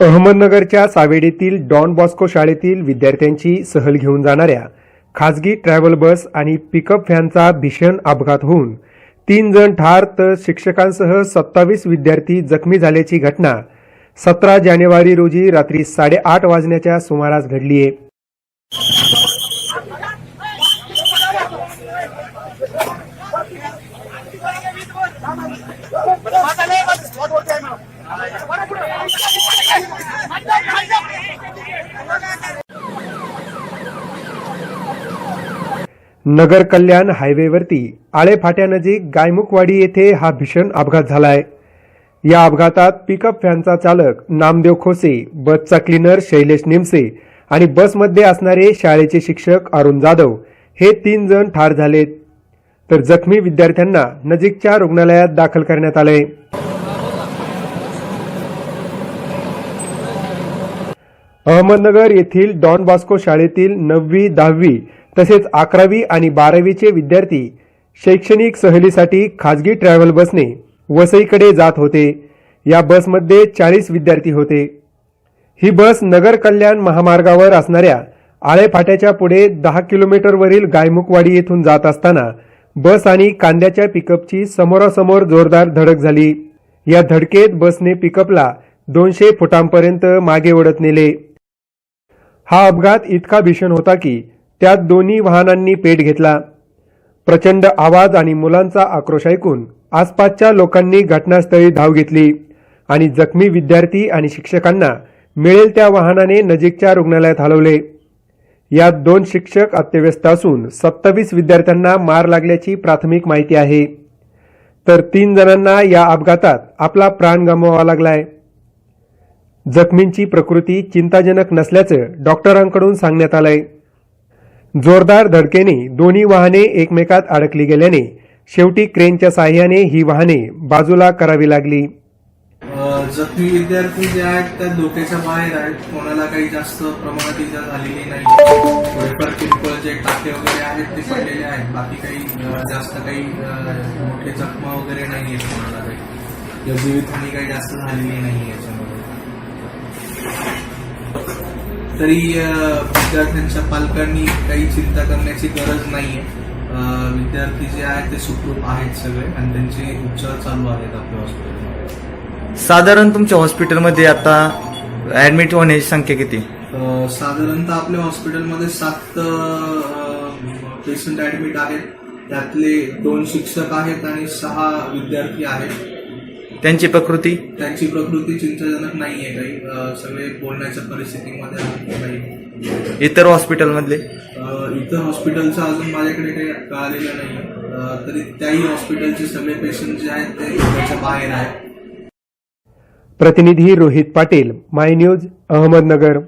अहमदनगरच्या सावेडीतील don Bosco शाळेतील विद्यार्थ्यांची सहल घेऊन जाणाऱ्या खासगी ट्रॅव्हल बस आणि पिकअप व्हॅनचा भीषण अपघात होऊन तीन जण ठार तर शिक्षकांसह सत्तावीस विद्यार्थी जखमी झाल्याची घटना सतरा जानेवारी रोजी रात्री साडेआठ वाजण्याच्या सुमारास घडली आहे नगर कल्याण हायवेवरती आळे फाट्यानजीक गायमुखवाडी येथे हा भीषण अपघात झालाय. या अपघातात पिकअप व्हॅनचा चालक नामदेव खोसे बसचा क्लीनर शैलेश निमसे आणि बसमध्ये असणारे शाळेचे शिक्षक अरुण जाधव हे तीन जण ठार झालेत. तर जखमी विद्यार्थ्यांना नजीकच्या रुग्णालयात दाखल करण्यात आले अहमदनगर येथील डॉन बॉस्को शाळेतील नववी दहावी तसेच अकरावी आणि बारावीचे विद्यार्थी शैक्षणिक सहलीसाठी खाजगी ट्रॅव्हल बसने वसईकडे जात होते. या बसमध्ये चाळीस विद्यार्थी होते. ही बस नगर कल्याण महामार्गावर असणाऱ्या आळेफाट्याच्या पुढे दहा किलोमीटरवरील गायमुखवाडी येथून जात असताना बस आणि कांद्याच्या पिकअपची समोरासमोर जोरदार धडक झाली. या धडकेत बसने पिकअपला दोनशे फुटांपर्यंत मागे ओढत नेले. हा अपघात इतका भीषण होता की त्यात दोन्ही वाहनांनी पेट घेतला. प्रचंड आवाज आणि मुलांचा आक्रोश ऐकून आसपासच्या लोकांनी घटनास्थळी धाव घेतली आणि जखमी विद्यार्थी आणि शिक्षकांना मिळेल त्या वाहनाने नजीकच्या रुग्णालयात हलवले. यात दोन शिक्षक अत्यव्यस्त असून सत्तावीस विद्यार्थ्यांना मार लागल्याची प्राथमिक माहिती आहे. तर तीन जणांना या अपघातात आपला प्राण गमवावा लागलाय. जखमींची प्रकृती चिंताजनक नसल्याचं डॉक्टरांकडून सांगण्यात आलंय. जोरदार धडकेने दोन्ही वाहने एकमेकात अडकली गेल्याने शेवटी क्रेनच्या साह्याने ही वाहने बाजूला करावी लागली. जखमी विद्यार्थी जे आहेत त्या धोक्याच्या बाहेर आहेत. कोणाला काही जास्त प्रमाणात इजा झालेली नाही. थोडेफार किरकोळ जे टाके वगैरे आहेत ते पडलेले आहेत. बाकी काही जास्त काही मोठे जखमा वगैरे नाही आहेत कोणाला काही. या जीवितहानी काही जास्त झालेली नाही याच्यामध्ये. तरी विद्यार्थ्यांच्या पालकांनी काही चिंता करण्याची गरज नाहीये. अ, विद्यार्थी जे आहेत ते सुखरूप आहेत सगळे आणि त्यांचे उपचार चालू आहेत आपल्या हॉस्पिटलमध्ये साधारण तुमच्या हॉस्पिटलमध्ये आता ऍडमिट होण्याची संख्या किती? साधारणतः आपल्या हॉस्पिटलमध्ये सात पेशंट ऍडमिट आहेत. त्यातले दोन शिक्षक आहेत आणि सहा विद्यार्थी आहेत. त्यांची प्रकृती? त्यांची प्रकृती चिंताजनक नाहीये काही. अ, सगळे बोलण्याच्या परिस्थितीमध्ये आहेत काही. इतर हॉस्पिटलमधले? इतर हॉस्पिटलचं अजून माझ्याकडे काही कळालेलं नाही तरी त्याही हॉस्पिटलचे सगळे पेशंट जे आहेत ते त्याच्या बाहेर आहेत. प्रतिनिधी रोहित पाटील माय न्यूज अहमदनगर.